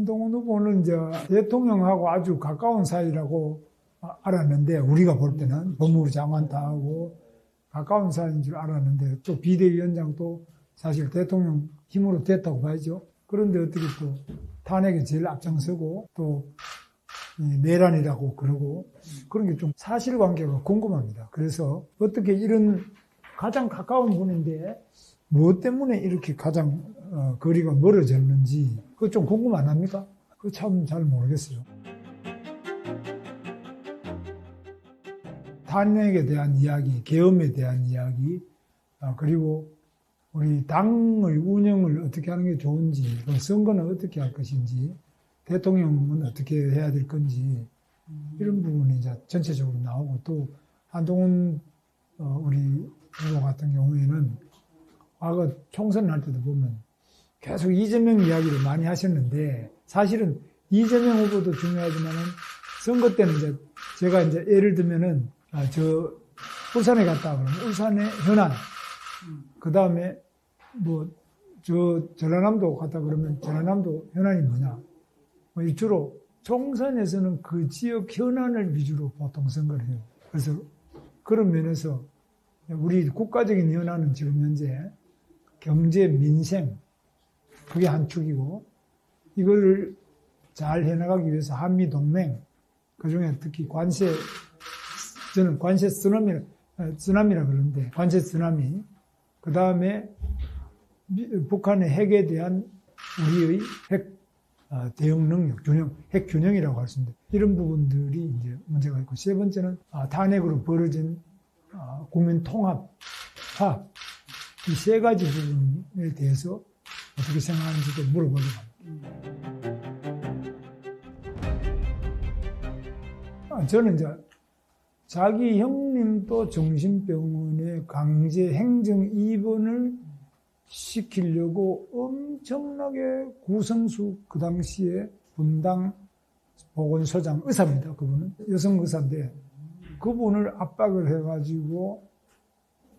한동훈 후보는 이제 대통령하고 아주 가까운 사이라고 아- 알았는데 우리가 볼 때는 법무부 장관 다 하고 가까운 사이인 줄 알았는데 또 비대위원장도 사실 대통령 힘으로 됐다고 봐야죠. 그런데 어떻게 또 탄핵에 제일 앞장서고 또이 내란이라고 그러고 그런 게 좀 사실관계가 궁금합니다. 그래서 어떻게 이런 가장 가까운 분인데 무엇 때문에 이렇게 가장 어, 거리가 멀어졌는지 그거 좀 궁금 안 합니까? 그거 참 잘 모르겠어요. 탄핵에 대한 이야기, 계엄에 대한 이야기, 아, 그리고 우리 당의 운영을 어떻게 하는 게 좋은지, 그 선거는 어떻게 할 것인지, 대통령은 어떻게 해야 될 건지, 이런 부분이 이제 전체적으로 나오고 또 한동훈 어, 우리 후보 같은 경우에는 과거 총선 할 때도 보면 계속 이재명 이야기를 많이 하셨는데 사실은 이재명 후보도 중요하지만은 선거 때는 이제 제가 이제 예를 들면은 아, 저 울산에 갔다 그러면 울산의 현안 그 다음에 뭐 저 전라남도 갔다 그러면 전라남도 현안이 뭐냐 뭐이 주로 총선에서는 그 지역 현안을 위주로 보통 선거를 해요. 그래서 그런 면에서 우리 국가적인 현안은 지금 현재 경제 민생 그게 한 축이고 이거를 잘 해나가기 위해서 한미 동맹 그중에 특히 관세 저는 관세 쓰나미 쓰나미라 그러는데 관세 쓰나미. 그 다음에 북한의 핵에 대한 우리의 핵 아, 대응 능력, 균형, 핵 균형이라고 할 수 있는데 이런 부분들이 이제 문제가 있고 세 번째는 아, 탄핵으로 벌어진 아, 국민 통합, 화합 이 세 가지 부분에 대해서 어떻게 생각하는지도 물어보려고 합니다. 아, 저는 이제 자기 형님도 정신병원에 강제 행정 입원을 시키려고 엄청나게 구성수 그 당시에 분당 보건소장 의사입니다. 그분은 여성 의사인데 그분을 압박을 해가지고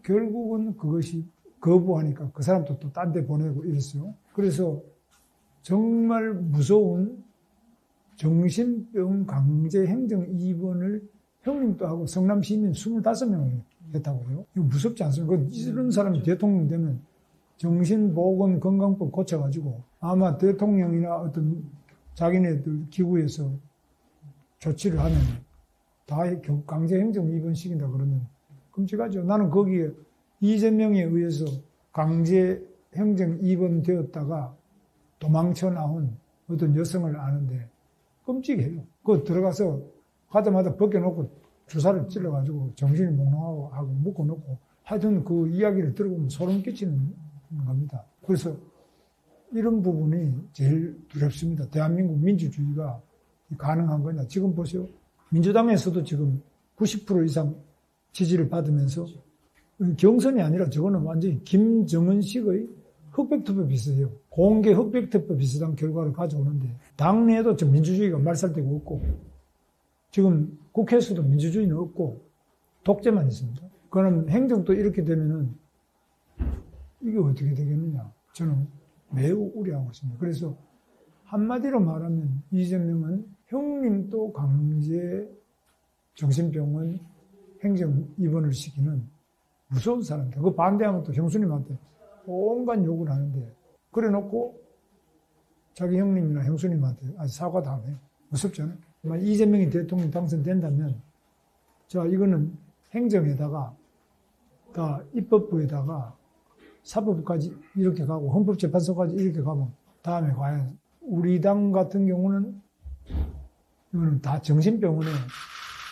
결국은 그것이 거부하니까 그 사람도 또 딴 데 보내고 이랬어요. 그래서 정말 무서운 정신병 강제 행정 입원을 형님도 하고 성남 시민 25명이 했다고요. 이거 무섭지 않습니까? 이런 사람이 대통령 되면 정신보건 건강법 고쳐가지고 아마 대통령이나 어떤 자기네들 기구에서 조치를 하면 다 강제 행정 입원 시킨다 그러면 끔찍하죠. 나는 거기에 이재명에 의해서 강제 행정 입원되었다가 도망쳐 나온 어떤 여성을 아는데 끔찍해요. 그 들어가서 가자마자 벗겨놓고 주사를 찔러가지고 정신이 몽롱하고 하고 묶어놓고 하여튼 그 이야기를 들어보면 소름 끼치는 겁니다. 그래서 이런 부분이 제일 두렵습니다. 대한민국 민주주의가 가능한 거냐. 지금 보세요. 민주당에서도 지금 90% 이상 지지를 받으면서 경선이 아니라 저거는 완전히 김정은식의 흑백투표 비슷해요. 공개 흑백투표 비슷한 결과를 가져오는데 당내에도 좀 민주주의가 말살되고 없고 지금 국회에서도 민주주의는 없고 독재만 있습니다. 그럼 행정도 이렇게 되면은 이게 어떻게 되겠느냐. 저는 매우 우려하고 있습니다. 그래서 한마디로 말하면 이재명은 형님도 강제 정신병원 행정 입원을 시키는 무서운 사람이다. 그 반대하면 또 형수님한테 온갖 욕을 하는데 그래 놓고 자기 형님이나 형수님한테 아직 사과도 안 해요. 무섭잖아요. 만약 이재명이 대통령 당선된다면 자 이거는 행정에다가 다 입법부에다가 사법부까지 이렇게 가고 헌법재판소까지 이렇게 가면 다음에 과연 우리 당 같은 경우는 이거는 다 정신병원에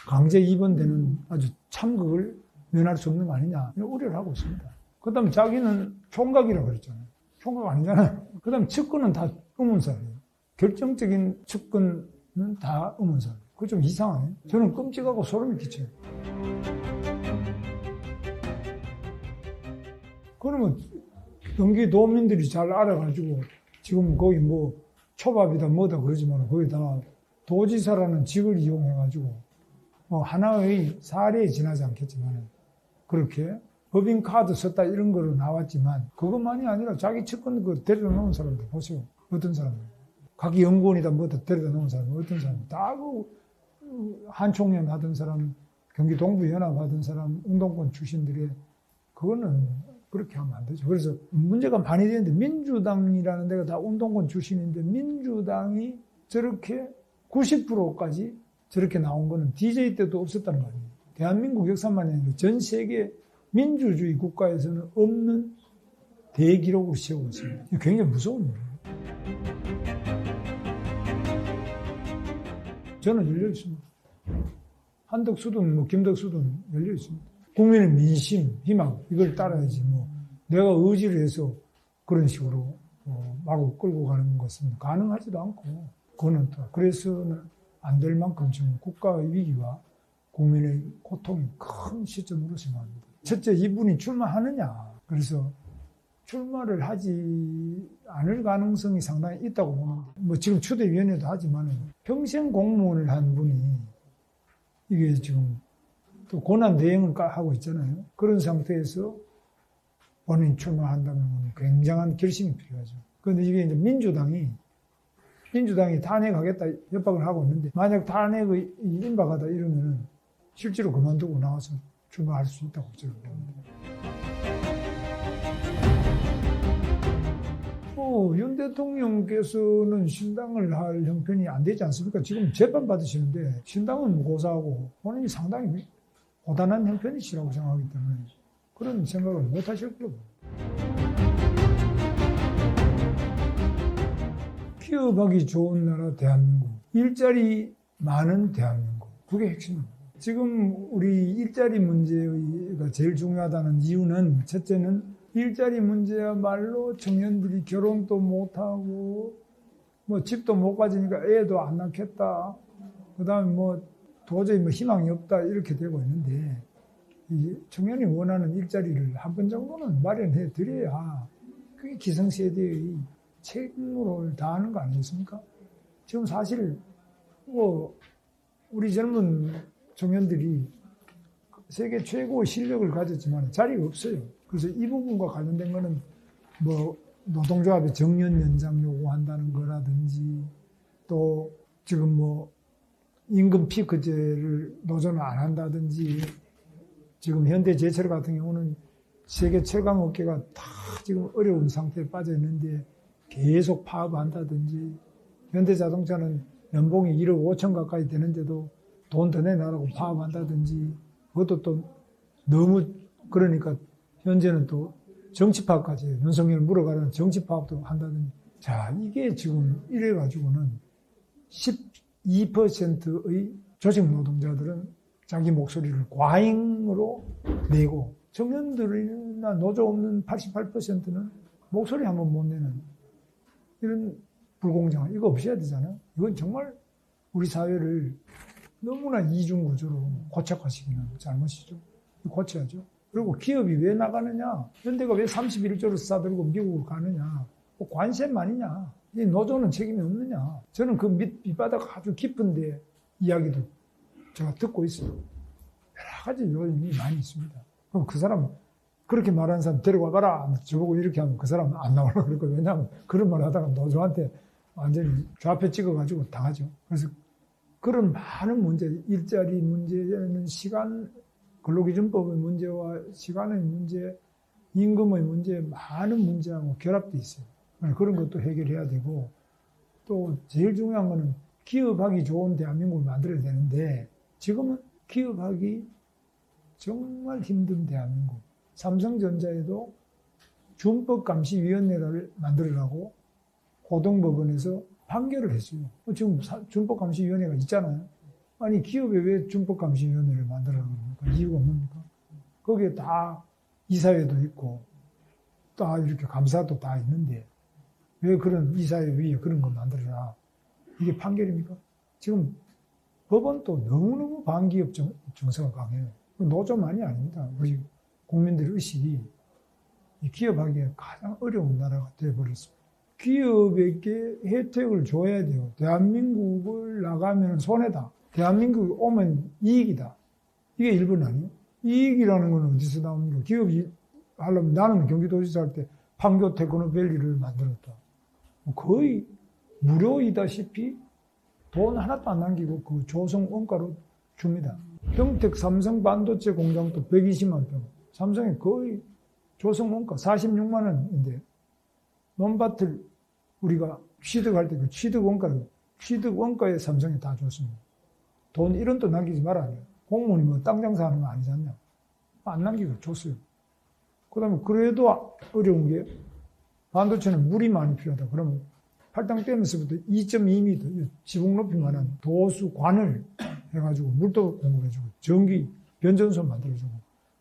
강제 입원되는 아주 참극을 면할 수 없는 거 아니냐 우려를 하고 있습니다. 그 다음에 자기는 총각이라고 그랬잖아요. 총각 아니잖아요. 그 다음에 측근은 다 의문사예요. 결정적인 측근은 다 의문사예요. 그거 좀 이상하네. 저는 끔찍하고 소름이 끼쳐요. 그러면 경기도민들이 잘 알아가지고 지금 거기 뭐 초밥이다 뭐다 그러지만 거기다 도지사라는 직을 이용해가지고 뭐 하나의 사례에 지나지 않겠지만 그렇게 법인 카드 썼다 이런 거로 나왔지만 그것만이 아니라 자기 측근 그 데려놓은 사람들 보세요. 어떤 사람들. 각 연구원이다 뭐다 데려다 놓은 사람 어떤 사람 다그 한총련 하던 사람 경기 동부연합 하던 사람 운동권 출신들의 그거는 그렇게 하면 안 되죠. 그래서 문제가 많이 되는데 민주당이라는 데가 다 운동권 출신인데 민주당이 저렇게 90%까지 저렇게 나온 거는 DJ 때도 없었다는 말이에요. 대한민국 역사만이 아니라 전 세계 민주주의 국가에서는 없는 대기록을 세우고 있습니다. 굉장히 무서운 일이에요. 저는 열려 있습니다. 한덕수든 뭐 김덕수든 열려 있습니다. 국민의 민심, 희망 이걸 따라야지 뭐 내가 의지를 해서 그런 식으로 어, 마구 끌고 가는 것은 가능하지도 않고 그거는 또 그래서는 안 될 만큼 지금 국가의 위기와 국민의 고통이 큰 시점으로 생각합니다. 첫째 이분이 출마하느냐 그래서 출마를 하지 않을 가능성이 상당히 있다고 보는데 뭐 지금 추대위원회도 하지만 평생 공무원을 한 분이 이게 지금 또 고난 대행을 까- 하고 있잖아요. 그런 상태에서 본인이 출마한다면 굉장한 결심이 필요하죠. 그런데 이게 이제 민주당이 민주당이 탄핵하겠다 협박을 하고 있는데 만약 탄핵의 임박하다 이러면은 실제로 그만두고 나와서 출마할 수 있다고 저는 봅니다. 어, 윤 대통령께서는 신당을 할 형편이 안 되지 않습니까? 지금 재판 받으시는데 신당은 고사하고 본인이 상당히 고단한 형편이시라고 생각하기 때문에 그런 생각을 못 하실 거라고. 기업하기 좋은 나라 대한민국, 일자리 많은 대한민국, 그게 핵심입니다. 지금 우리 일자리 문제가 제일 중요하다는 이유는 첫째는 일자리 문제야말로 청년들이 결혼도 못하고 뭐 집도 못 가지니까 애도 안 낳겠다. 그 다음에 뭐 도저히 뭐 희망이 없다 이렇게 되고 있는데 이 청년이 원하는 일자리를 한 번 정도는 마련해 드려야 그게 기성세대의 책무를 다하는 거 아니겠습니까? 지금 사실 뭐 우리 젊은 청년들이 세계 최고의 실력을 가졌지만 자리가 없어요. 그래서 이 부분과 관련된 거는 뭐 노동조합의 정년 연장 요구한다는 거라든지 또 지금 뭐 임금 피크제를 노조는 안 한다든지 지금 현대 제철 같은 경우는 세계 최강 업계가 다 지금 어려운 상태에 빠져 있는데 계속 파업한다든지 현대자동차는 연봉이 1억 5천 가까이 되는데도 돈 더 내놔라고 파업한다든지 그것도 또 너무 그러니까 현재는 또 정치 파업까지 해요. 윤석열 물어가는 정치 파업도 한다든지 자 이게 지금 이래 가지고는 12%의 조직 노동자들은 자기 목소리를 과잉으로 내고 청년들이나 노조 없는 88%는 목소리 한 번 못 내는 이런 불공정 이거 없어야 되잖아요. 이건 정말 우리 사회를 너무나 이중 구조로 고착화시키는 잘못이죠. 고쳐야죠. 그리고 기업이 왜 나가느냐? 현대가 왜 31조를 싸들고 미국으로 가느냐? 뭐 관세음 아니냐? 이 노조는 책임이 없느냐? 저는 그 밑, 밑바닥 아주 깊은데 이야기도 제가 듣고 있어요. 여러 가지 요인이 많이 있습니다. 그럼 그 사람, 그렇게 말하는 사람 데려가 봐라. 저보고 이렇게 하면 그 사람 안 나오려고 그럴 거예요. 왜냐하면 그런 말 하다가 노조한테 완전히 좌표 찍어가지고 당하죠. 그래서 그런 많은 문제, 일자리 문제는 시간, 근로기준법의 문제와 시간의 문제, 임금의 문제, 많은 문제하고 결합돼 있어요. 그런 것도 해결해야 되고, 또 제일 중요한 거는 기업하기 좋은 대한민국을 만들어야 되는데, 지금은 기업하기 정말 힘든 대한민국. 삼성전자에도 준법감시위원회를 만들으라고 고등법원에서 판결을 했어요. 어, 지금 사- 준법감시위원회가 있잖아요. 아니 기업에 왜 준법감시위원회를 만들라고 그럽니까? 이유가 뭡니까? 거기에 다 이사회도 있고 다 이렇게 감사도 다 있는데 왜 그런 이사회 위에 그런 거 만들어라? 이게 판결입니까? 지금 법원도 너무너무 반기업 정, 정서가 강해요. 노조만이 아닙니다. 우리 국민들의 의식이 이 기업하기에 가장 어려운 나라가 되어버렸습니다. 기업에게 혜택을 줘야 돼요. 대한민국을 나가면 손해다. 대한민국이 오면 이익이다. 이게 일본 아니에요? 이익이라는 건 어디서 나옵니까? 기업이 하려면 나는 경기도지사 할 때 판교 테크노밸리를 만들었다. 뭐 거의 무료이다시피 돈 하나도 안 남기고 그 조성 원가로 줍니다. 평택 삼성 반도체 공장도 120만 평. 삼성이 거의 조성 원가 46만 원인데 논밭을 우리가 취득할 때 그 취득 원가를 취득 원가에 삼성이 다 줬습니다. 돈 1원도 남기지 말아요. 공무원이 뭐 땅 장사하는 거 아니잖냐. 안 남기고 줬어요. 그 다음에 그래도 어려운 게 반도체는 물이 많이 필요하다. 그러면 팔당 댐에서부터 2.2m 지붕 높이만한 도수관을 해가지고 물도 공급해주고 전기 변전소 만들어주고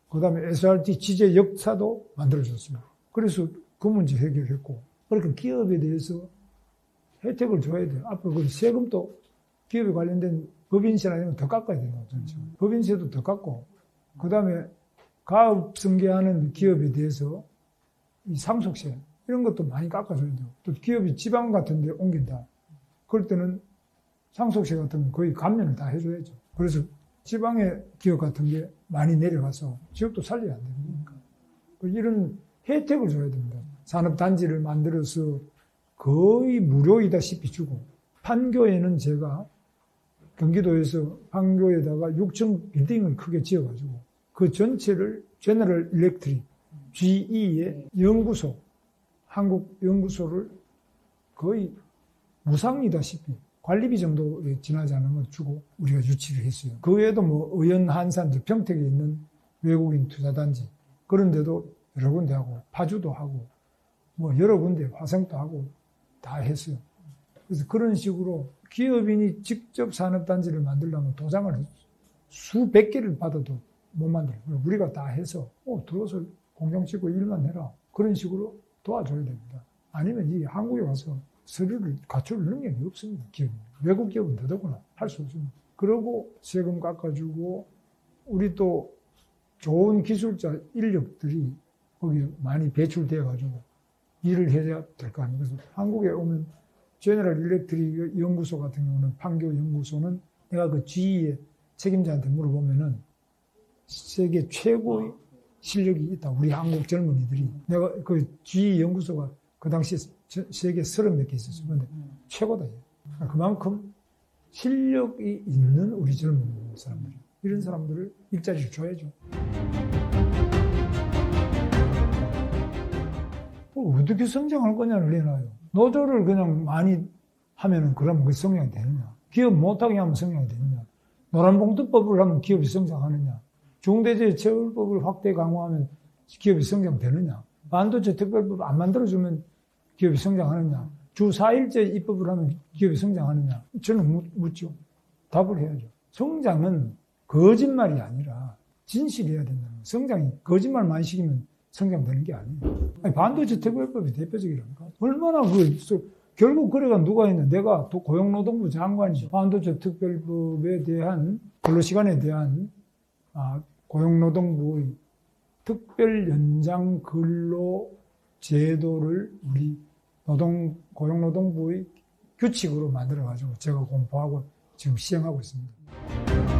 그 다음에 SRT 지제 역사도 만들어줬습니다. 그래서 그 문제 해결했고 그러니까 기업에 대해서 혜택을 줘야 돼요. 앞으로 그 세금도 기업에 관련된 법인세나 이런 거더 깎아야 돼요. 전체. 법인세도 더 깎고 그 다음에 가업 승계하는 기업에 대해서 이 상속세 이런 것도 많이 깎아줘야 돼요. 또 기업이 지방 같은 데 옮긴다. 그럴 때는 상속세 같은 거 거의 감면을 다 해줘야죠. 그래서 지방의 기업 같은 게 많이 내려가서 지역도 살려야 안 됩니까? 이런 혜택을 줘야 됩니다. 산업단지를 만들어서 거의 무료이다시피 주고 판교에는 제가 경기도에서 판교에다가 6층 빌딩을 크게 지어가지고 그 전체를 제너럴 일렉트릭 GE의 연구소 한국 연구소를 거의 무상이다시피 관리비 정도에 지나지 않은 걸 주고 우리가 유치를 했어요. 그 외에도 뭐 의연 한산들 평택에 있는 외국인 투자단지 그런 데도 여러 군데 하고 파주도 하고 뭐 여러 군데 화성도 하고 다 했어요. 그래서 그런 식으로 기업인이 직접 산업단지를 만들려면 도장을 수백 개를 받아도 못 만들어요. 우리가 다 해서 어, 들어서 공장 짓고 일만 해라. 그런 식으로 도와줘야 됩니다. 아니면 이 한국에 와서 서류를 갖출 능력이 없습니다. 기업 외국 기업은 더더구나 할 수 없습니다. 그러고 세금 깎아주고 우리 또 좋은 기술자 인력들이 거기 많이 배출되어 가지고 일을 해야 될 거 아니에요. 한국에 오면 제너럴 일렉트릭 연구소 같은 경우는 판교 연구소는 내가 그 GE의 책임자한테 물어보면은 세계 최고의 실력이 있다. 우리 한국 젊은이들이. 내가 그 GE 연구소가 그 당시 세계 서른 몇 개 있었어요. 근데 최고다. 그만큼 실력이 있는 우리 젊은 사람들. 이런 사람들을 일자리를 줘야죠. 어떻게 성장할 거냐를 내놔요. 노조를 그냥 많이 하면은 그러면 그 성장이 되느냐. 기업 못하게 하면 성장이 되느냐. 노란봉투법을 하면 기업이 성장하느냐. 중대재해처벌법을 확대 강화하면 기업이 성장되느냐. 반도체 특별법 안 만들어주면 기업이 성장하느냐. 주 4일째 입법을 하면 기업이 성장하느냐. 저는 묻죠. 답을 해야죠. 성장은 거짓말이 아니라 진실이어야 된다는 거예요. 성장이 거짓말만 시키면 성장되는 게 아니에요. 아니, 반도체 특별법이 대표적이라니까. 얼마나 그, 결국 그래가 누가 했냐. 내가 또 고용노동부 장관이 반도체 특별법에 대한 근로시간에 대한 아, 고용노동부의 특별 연장 근로 제도를 우리 노동 고용노동부의 규칙으로 만들어 가지고 제가 공부하고 지금 시행하고 있습니다.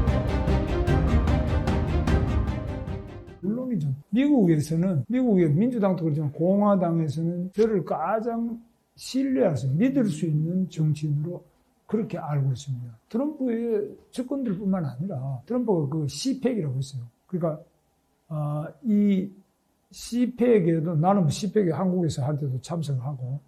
물론이죠. 미국에서는 미국의 민주당도 그렇지만 공화당에서는 저를 가장 신뢰할 수, 믿을 수 있는 정치인으로 그렇게 알고 있습니다. 트럼프의 측근들뿐만 아니라 트럼프가 그 CPEC이라고 있어요. 그러니까 어, 이 CPEC에도 나는 뭐 CPEC 한국에서 할 때도 참석하고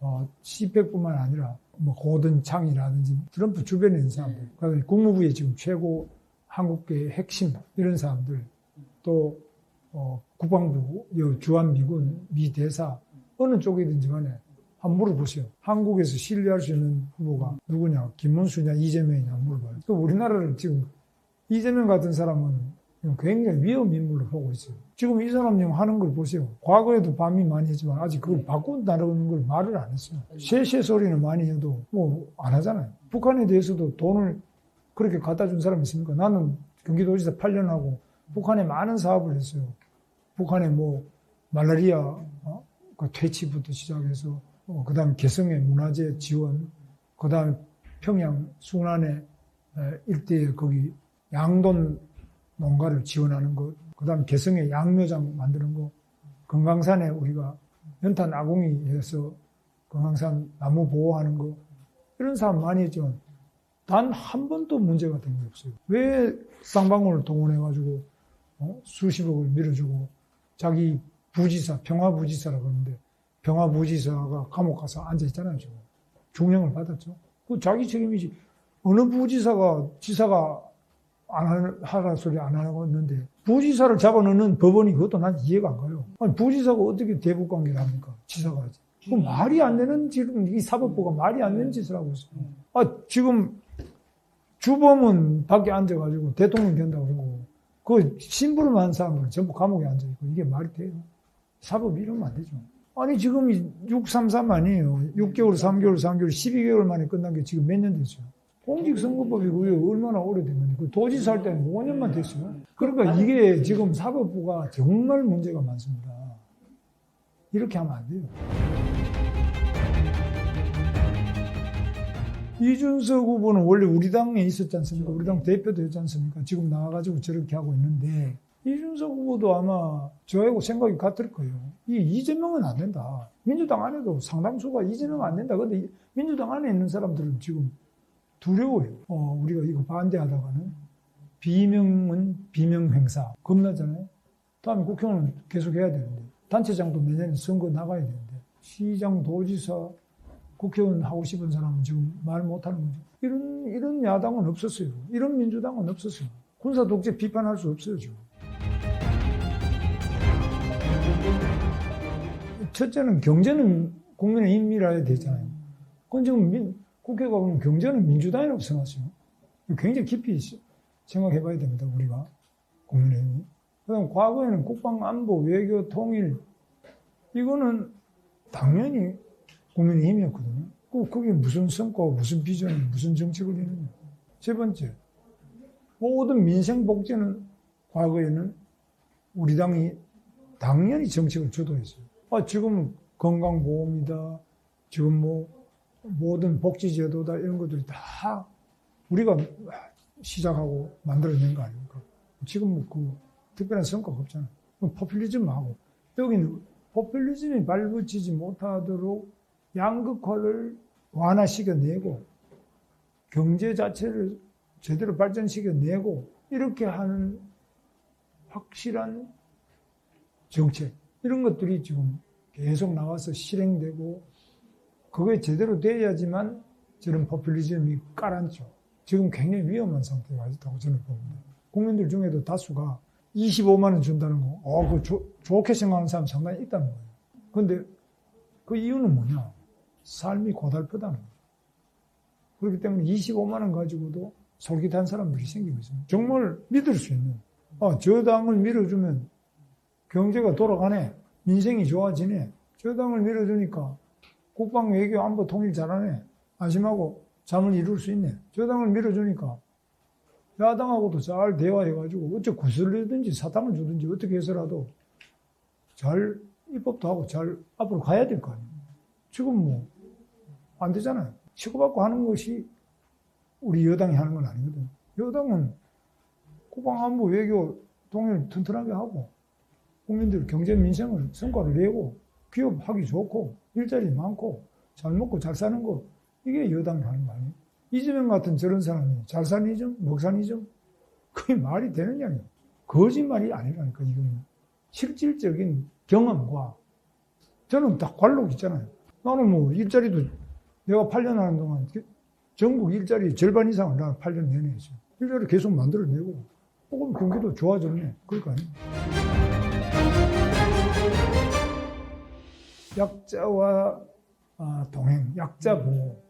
어, CPEC뿐만 아니라 뭐 고든 창이라든지 트럼프 주변에 있는 사람들, 국무부의 지금 최고 한국계의 핵심 이런 사람들 또 어, 국방부, 주한미군, 미 대사 어느 쪽이든지 간에 한번 물어보세요. 한국에서 신뢰할 수 있는 후보가 누구냐? 김문수냐? 이재명이냐? 물어봐요. 또 우리나라를 지금 이재명 같은 사람은 굉장히 위험 인물로 보고 있어요. 지금 이 사람 님 하는 걸 보세요. 과거에도 밤이 많이 했지만 아직 그걸 바꾼다는 걸 말을 안 했어요. 쇠쇠 소리는 많이 해도 뭐 안 하잖아요. 북한에 대해서도 돈을 그렇게 갖다 준 사람이 있습니까? 나는 경기도지사 8년 하고 북한에 많은 사업을 했어요. 북한에 뭐 말라리아 어? 그 퇴치부터 시작해서 어, 그 다음 개성의 문화재 지원, 그 다음 평양 순안에 일대에 거기 양돈 농가를 지원하는 것, 그 다음 개성의 양묘장 만드는 것, 금강산에 우리가 연탄 아궁이에서 금강산 나무 보호하는 거 이런 사람 많이 했지만 단 한 번도 문제가 된 게 없어요. 왜 쌍방울을 동원해가지고 어? 수십억을 밀어주고 자기 부지사 평화부지사라고 하는데 평화부지사가 감옥 가서 앉아 있잖아요 지금 중형을 받았죠. 그 자기 책임이지 어느 부지사가 지사가 안 하- 하라 소리 안 하고 있는데 부지사를 잡아넣는 법원이 그것도 난 이해가 안 가요. 아니, 부지사가 어떻게 대북 관계를 합니까? 지사가 하지. 그 말이 안 되는 지금 이 사법부가 말이 안 되는 짓을 하고 있어요. 아 지금 주범은 밖에 앉아가지고 대통령 된다고 그러고 그 심부름 한 사람들은 전부 감옥에 앉아 있고 이게 말이 돼요? 사법이 이러면 안 되죠. 아니 지금 633 아니에요. 6개월, 3개월, 3개월, 12개월 만에 끝난 게 지금 몇 년 됐어요. 공직선거법이 그게 얼마나 오래된 그 도지사 할 때는 5년만 됐어요. 그러니까 이게 지금 사법부가 정말 문제가 많습니다. 이렇게 하면 안 돼요. 이준석 후보는 원래 우리 당에 있었지 않습니까? 우리 당 대표도 했지 않습니까? 지금 나와가지고 저렇게 하고 있는데 이준석 후보도 아마 저하고 생각이 같을 거예요. 이 이재명은 안 된다. 민주당 안에도 상당수가 이재명 안 된다. 근데 이- 민주당 안에 있는 사람들은 지금 두려워요. 어, 우리가 이거 반대하다가는 비명은 비명 행사 겁나잖아요. 다음에 국회의원은 계속 해야 되는데 단체장도 내년에 선거 나가야 되는데 시장, 도지사, 국회의원 하고 싶은 사람은 지금 말 못하는 거죠. 이런 이런 야당은 없었어요. 이런 민주당은 없었어요. 군사 독재 비판할 수 없어요 지금. 첫째는 경제는 국민의 힘이라야 되잖아요. 그건 지금 민- 국회가 보면 경제는 민주당이라고 생각하세요. 굉장히 깊이 생각해 봐야 됩니다, 우리가. 국민의힘이. 그 다음 과거에는 국방, 안보, 외교, 통일, 이거는 당연히 국민의힘이었거든요. 그, 그게 무슨 성과, 무슨 비전, 무슨 정책을 이루냐. 세 번째, 모든 민생 복지는 과거에는 우리 당이 당연히 정책을 주도했어요. 아, 지금 건강보험이다, 지금 뭐 모든 복지제도다 이런 것들이 다 우리가 시작하고 만들어낸 거 아닙니까? 지금 뭐그 특별한 성과가 없잖아요. 포퓰리즘하고 여기는 포퓰리즘이 발붙이지 못하도록 양극화를 완화시켜내고 경제 자체를 제대로 발전시켜내고 이렇게 하는 확실한 정책 이런 것들이 지금 계속 나와서 실행되고 그게 제대로 돼야지만 저런 포퓰리즘이 깔아앉죠. 지금 굉장히 위험한 상태가 있다고 저는 봅니다. 국민들 중에도 다수가 25만 원 준다는 거, 어, 그 좋- 좋게 생각하는 사람 상당히 있다는 거예요. 근데 그 이유는 뭐냐? 삶이 고달프다는 거예요. 그렇기 때문에 25만 원 가지고도 솔깃한 사람들이 생기고 있습니다. 정말 믿을 수 있는, 아, 저 당을 밀어주면 경제가 돌아가네, 민생이 좋아지네, 저 당을 밀어주니까 국방, 외교, 안보 통일 잘하네, 안심하고 잠을 이룰 수 있네, 저 당을 밀어주니까 야당하고도 잘 대화해가지고 어째 구슬리든지 사탕을 주든지 어떻게 해서라도 잘 입법도 하고 잘 앞으로 가야 될 거 아니에요. 지금 뭐 안 되잖아요. 치고받고 하는 것이 우리 여당이 하는 건 아니거든요. 여당은 국방 안보 외교 통일 튼튼하게 하고 국민들 경제 민생을 성과를 내고 기업하기 좋고 일자리 많고 잘 먹고 잘 사는 거 이게 여당이 하는 거 아니에요. 이재명 같은 저런 사람이 잘 사는 이점, 먹사는 이점 그게 말이 되느냐요. 거짓말이 아니라니까 이거는 실질적인 경험과 저는 다 관록 있잖아요. 나는 뭐 일자리도 내가 8년 하는 동안 전국 일자리 절반 이상을 나는 8년 내내 했어요. 일자리 계속 만들어내고 조금 경기도 좋아졌네. 아니에요. 약자와 아, 동행, 약자 보호.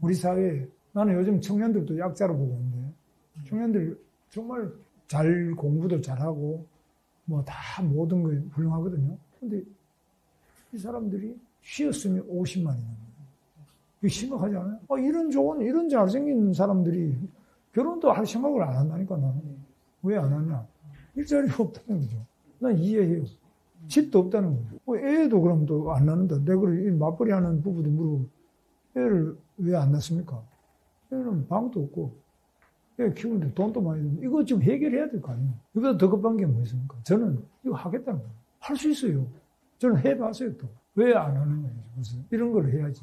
우리 사회에 나는 요즘 청년들도 약자로 보고 있는데 청년들 정말 잘 공부도 잘하고 뭐 다 모든 게 훌륭하거든요. 근데 이 사람들이 쉬었으면 50만이 넘는 거예요. 이거 심각하지 않아요? 아, 이런 좋은, 이런 잘생긴 사람들이 결혼도 할 생각을 안 한다니까 나는. 왜 안 하냐? 일자리가 없다는 거죠. 난 이해해요. 집도 없다는 거죠. 뭐 애도 그럼 또 안 낳는다. 내가 그래, 맞벌이 하는 부부도 물어보고, 애를 왜 안 낳습니까? 애는 방도 없고, 애 키우는데 돈도 많이 들고, 이거 좀 해결해야 될 거 아니에요. 이보다 더 급한 게 뭐 있습니까? 저는 이거 하겠다는 거예요. 할 수 있어요. 저는 해봤어요, 또. 왜 안 하는 거예요. 무슨 이런 걸 해야지.